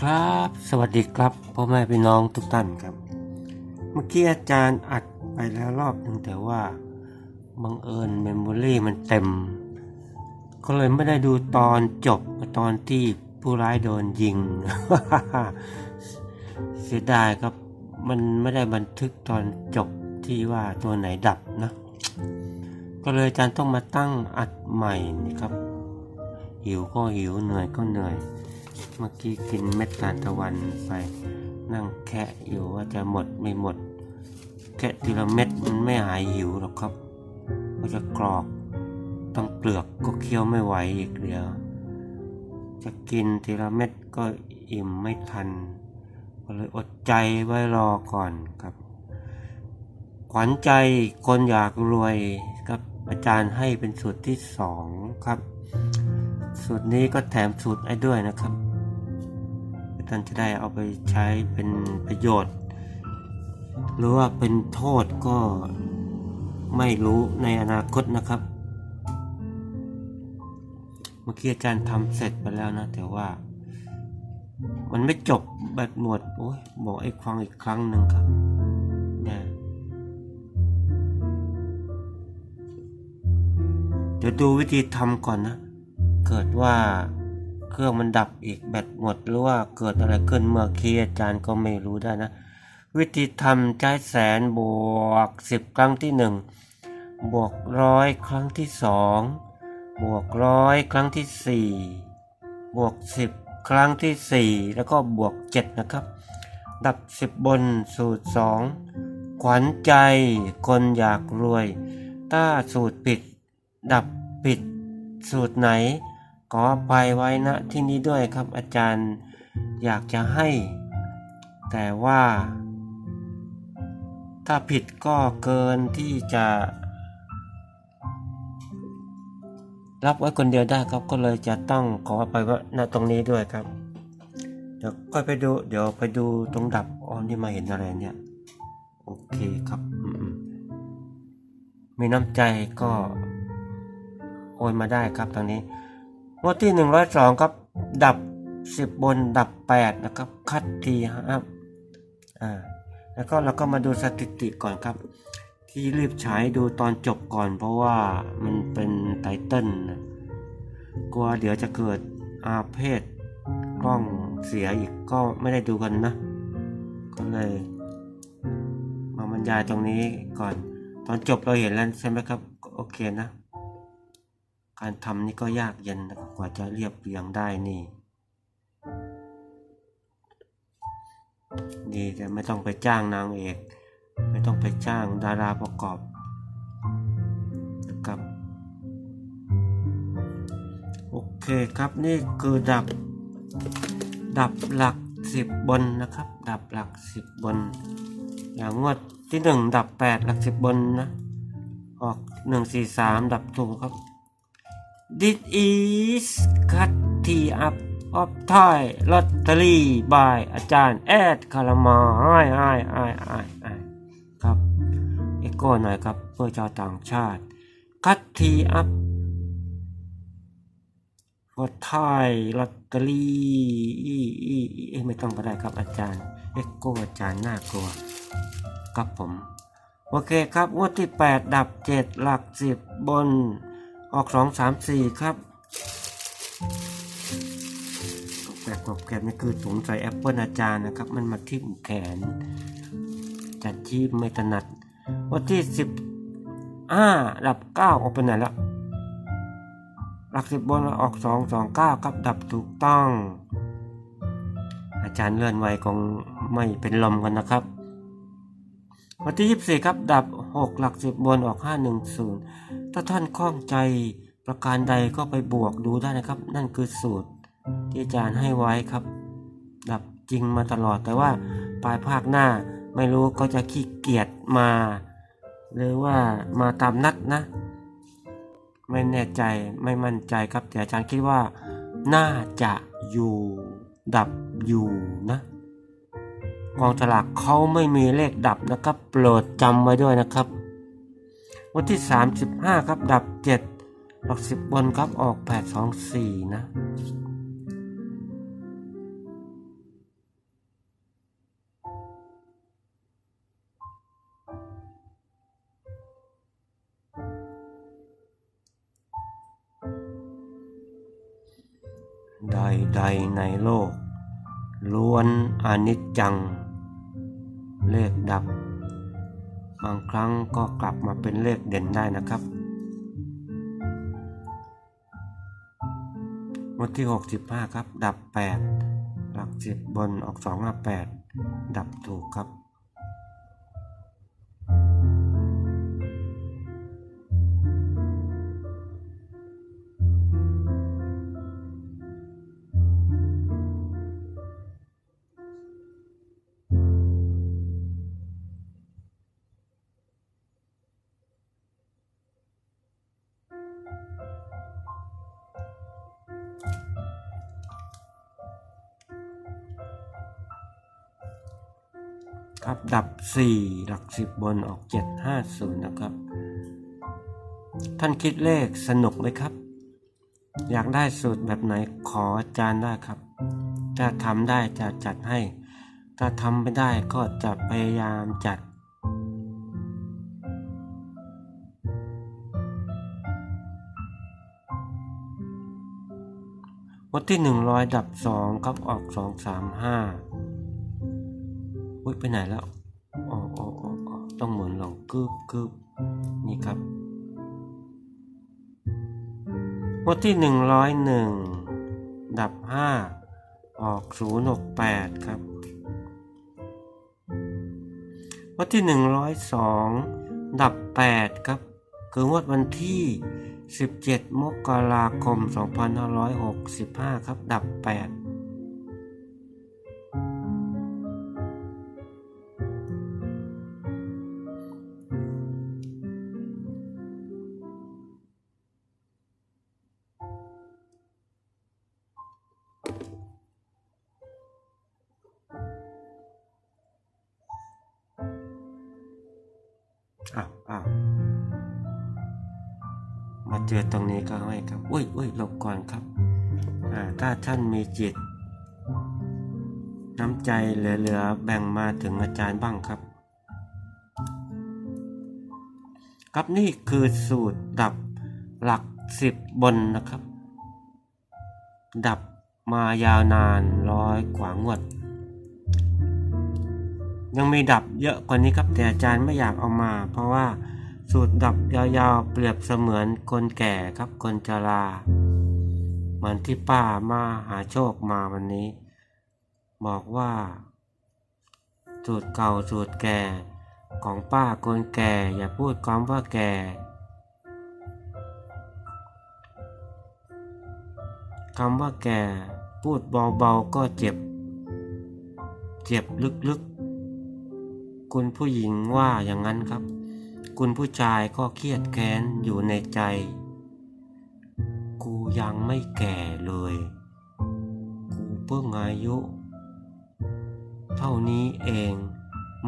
ครับ สวัสดีครับพ่อแม่พี่น้องทุกท่านครับ เมื่อกี้อาจารย์อัดไปแล้วรอบหนึ่งแต่ว่าบังเอิญเมมโมรี่มันเต็ม ก็เลยไม่ได้ดูตอนจบตอนที่ผู้ร้ายโดนยิง เสียดายครับมันไม่ได้บันทึกตอนจบที่ว่าตัวไหนดับนะ ก็เลยอาจารย์ต้องมาตั้งอัดใหม่นี่ครับ หิวก็หิวเหนื่อยก็เหนื่อย เมื่อกี้กินเม็ดทานตะวันไป นั่งแคะอยู่ว่าจะหมดไม่หมด แค่ทีละเม็ดมันไม่หายหิวหรอกครับก็จะกรอกต้องเปลือกก็เคี้ยวไม่ไหวอีกเดียว จะกินทีละเม็ดก็อิ่มไม่ทัน ก็เลยอดใจไว้รอก่อนครับ ขวัญใจคนอยากรวยครับอาจารย์ให้เป็นสูตรที่สองครับ สูตรนี้ก็แถมสูตรให้ด้วยนะครับ ท่านจะได้เอาไปใช้เป็นประโยชน์ หรือว่าเป็นโทษก็ไม่รู้ในอนาคตนะครับ เมื่อกี้อาจารย์ทำเสร็จไปแล้วนะ แต่ว่า มันไม่จบแบตหมดโอ้ยบอกไอ้ฟังอีกครั้งหนึ่งครับเนี่ยเดี๋ยวดูวิธีทำก่อนนะ เกิดว่า เครื่องมันดับอีกแบตหมดหรือว่าเกิดอะไรขึ้นเมื่อกี้อาจารย์ก็ไม่รู้ได้นะ วิธีทำใช้แสนบวกสิบครั้งที่หนึ่งบวกร้อยครั้งที่สองบวกร้อยครั้งที่สี่บวกสิบครั้งที่สี่แล้วก็บวกเจ็ดนะครับ ดับสิบบนสูตรสองขวัญใจคนอยากรวย ถ้าสูตรปิด ดับปิดสูตรไหน ขออภัยไว้ณที่นี้ด้วยครับอาจารย์อยากจะให้ แต่ว่า ถ้าผิดก็เกินที่จะ รับไว้คนเดียวได้ครับก็เลยจะต้องขออภัยว่าณตรงนี้ด้วยครับ เดี๋ยวก็ไปดูเดี๋ยวไปดูตรงดับอ๋อนี่มาเห็นอะไรเนี่ย โอเคครับ มีน้ำใจก็โอนมาได้ครับทางนี้ งวดที่หนึ่งร้อยสองครับ ดับสิบนดับแปดนะครับ คัดทีครับอ่าแล้วก็เราก็มาดูสถิติก่อนครับ ที่รีบฉายดูตอนจบก่อน เพราะว่ามันเป็นไตเติ้ลนะกลัวเดี๋ยวจะเกิดอาเพศกล้องเสียอีกก็ไม่ได้ดูกันนะ ก็เลย มาบรรยายตรงนี้ก่อน ตอนจบเราเห็นแล้วใช่ไหมครับ โอเคนะ การทำนี่ก็ยากเย็นนะครับกว่าจะเรียบเรียงได้นี่ดีแต่ไม่ต้องไปจ้างนางเอก ไม่ต้องไปจ้างดาราประกอบนะครับโอเคครับนี่คือดับ ดับหลักสิบบนนะครับ ดับหลักสิบบน อย่างงวดที่หนึ่งดับแปดหลักสิบบนนะออกหนึ่งสี่สามดับถูกครับ This is cut tea up of Thai Lottery by อาจารย์แอดคารามาไอ้ไอ้ไอ้ไอ้ไอ้ครับเอ็กโก้หน่อยครับเพื่อชาวต่างชาติ cut tea up for Thai Lottery อีอีอีไม่ต้องก็ได้ครับอาจารย์เอ็กโก้อาจารย์น่ากลัวครับผม โอเคครับงวดที่ 8 ดับ 7 หลัก 10 บน ออก2 3 4ครับแปลกกบแกนนี่คือสงสัยแอปเปิลอาจารย์นะครับ มันมาทิ่มแขน จัดที่ไม่ถนัด วันที่15ดับ9ออกไปไหนละหลัก10บนออก2 2 9ครับดับถูกต้อง อาจารย์เลื่อนไวคงไม่เป็นลมกันนะครับ วันที่ 24 ครับ ดับ 6 หลัก 10 บนออก 510 ถ้าท่านคล่องใจประการใดก็ไปบวกดูได้นะครับ นั่นคือสูตรที่อาจารย์ให้ไว้ครับ ดับจริงมาตลอดแต่ว่าปลายภาคหน้าไม่รู้ก็จะขี้เกียจมา หรือว่ามาตามนัดนะ ไม่แน่ใจไม่มั่นใจครับแต่อาจารย์คิดว่า น่าจะอยู่ดับอยู่นะ กองสลากเขาไม่มีเลขดับนะครับ โปรดจำไว้ด้วยนะครับ วันที่ 35 ครับ ดับ 7 หลัก 10 บนครับออก 824 นะใดๆในโลก ล้วนอนิจจัง เลขดับ บางครั้งก็กลับมาเป็นเลขเด่นได้นะครับวันที่ 65 ครับ ดับ 8 หลัก 10 บนออก 258 ดับถูกครับ ครับดับ 4 หลักสิบบนออก 750 นะครับ ท่านคิดเลขสนุกไหมครับ อยากได้สูตรแบบไหนขออาจารย์ได้ครับ ถ้าทำได้จะจัดให้ ถ้าทำไม่ได้ก็จะพยายามจัด วันที่ 100 ดับ 2 ครับออก 235 อุ้ยไปไหนแล้วอ๋ออต้องเหมือนหลงคืบคืบนี่ครับงวดที่ 101 ดับ 5 ออก 068 ครับวัดที่ 102 ดับ 8 ครับ คืองวดวันที่ 17 มกราคม 2565 ครับ ดับ 8 อ้าวอ้าวมาเจอตรงนี้ก็ให้ครับอุ้ยอุ้ยหลบก่อนครับอ่าถ้าท่านมีจิต น้ำใจเหลือๆแบ่งมาถึงอาจารย์บ้างครับ ครับนี่คือสูตรดับหลักสิบบนนะครับ ดับมายาวนานร้อยกว่างวด ยังมีดับเยอะกว่านี้ครับแต่อาจารย์ไม่อยากเอามา เพราะว่าสูตรดับยาวๆ เปรียบเสมือนคนแก่ครับคนชราเหมือนที่ป้ามาหาโชคมาวันนี้ บอกว่า สูตรเก่าสูตรแก่ของป้าคนแก่ อย่าพูดคำว่าแก่ คำว่าแก่ พูดเบาๆก็เจ็บ เจ็บลึกๆ คุณผู้หญิงว่าอย่างนั้นครับ คุณผู้ชายก็เครียดแค้นอยู่ในใจ กูยังไม่แก่เลย กูเพิ่งอายุ เท่านี้เอง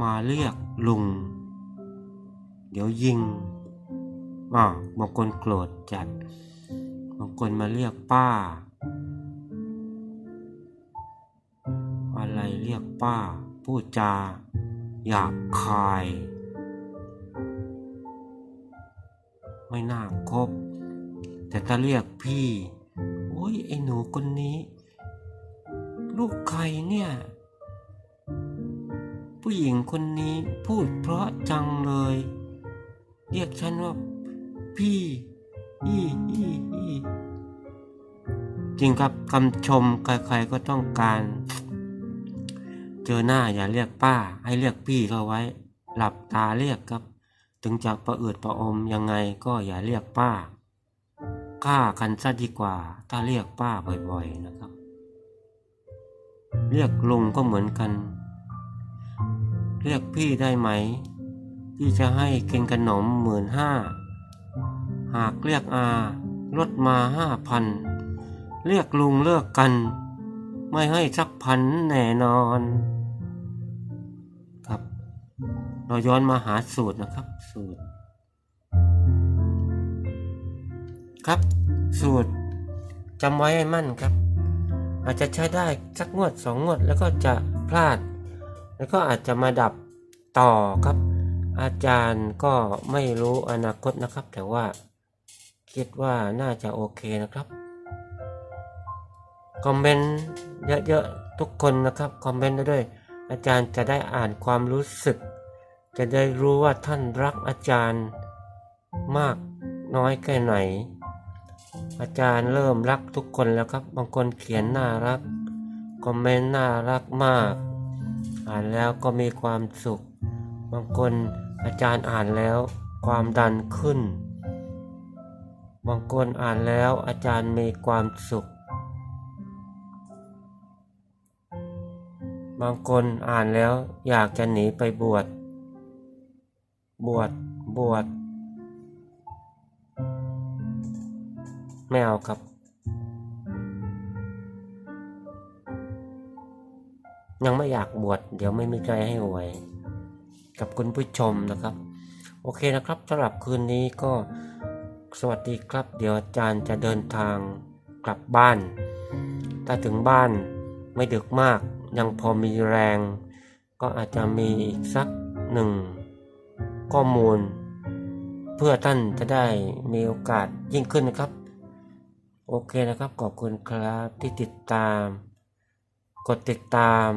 มาเรียกลุง เดี๋ยวยิงอ่าบางคนโกรธจัด บางคนมาเรียกป้า อะไรเรียกป้า พูดจา หยาบคาย ไม่น่าคบ แต่ถ้าเรียกพี่ โอ้ยไอ้หนูคนนี้ ลูกใครเนี่ย ผู้หญิงคนนี้พูดเพราะจังเลย เรียกฉันว่า พี่อีอีอีจริงครับคำชมใครๆก็ต้องการ เจอหน้าอย่าเรียกป้า ให้เรียกพี่เข้าไว้ หลับตาเรียกครับ ถึงจะประเอืดประอมยังไงก็อย่าเรียกป้าฆ่ากันซะดีกว่า ถ้าเรียกป้าบ่อยๆนะครับ เรียกลุงก็เหมือนกัน เรียกพี่ได้ไหม พี่จะให้กินขนมหมื่นห้าหากเรียกอาลดมาห้าพันเรียกลุงเลิกกัน ไม่ให้สักพันแน่นอน ครับ เราย้อนมาหาสูตรนะครับ สูตร ครับ สูตรจำไว้ให้มั่นครับ อาจจะใช้ได้สักงวดสองงวด แล้วก็จะพลาด แล้วก็อาจจะมาดับต่อครับ อาจารย์ก็ไม่รู้อนาคตนะครับ แต่ว่าคิดว่าน่าจะโอเคนะครับคอมเมนต์เยอะๆทุกคนนะครับ คอมเมนต์ได้ด้วย อาจารย์จะได้อ่านความรู้สึก จะได้รู้ว่าท่านรักอาจารย์มากน้อยแค่ไหน อาจารย์เริ่มรักทุกคนแล้วครับ บางคนเขียนน่ารัก คอมเมนต์น่ารักมาก อ่านแล้วก็มีความสุข บางคนอาจารย์อ่านแล้วความดันขึ้น บางคนอ่านแล้วอาจารย์มีความสุข บางคนอ่านแล้วอยากจะหนีไปบวช บวช บวช ไม่เอาครับ ยังไม่อยากบวช เดี๋ยวไม่มีใครให้หวย กับคุณผู้ชมนะครับ โอเคนะครับสำหรับคืนนี้ก็สวัสดีครับ เดี๋ยวอาจารย์จะเดินทางกลับบ้าน ถ้าถึงบ้านไม่ดึกมาก ยังพอมีแรง ก็อาจจะมีอีกสักหนึ่งข้อมูล เพื่อท่านจะได้มีโอกาสยิ่งขึ้นนะครับ โอเคนะครับขอบคุณครับที่ติดตาม กดติดตาม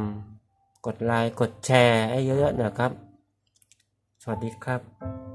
กดไลค์กดแชร์ให้เยอะๆนะครับ สวัสดีครับ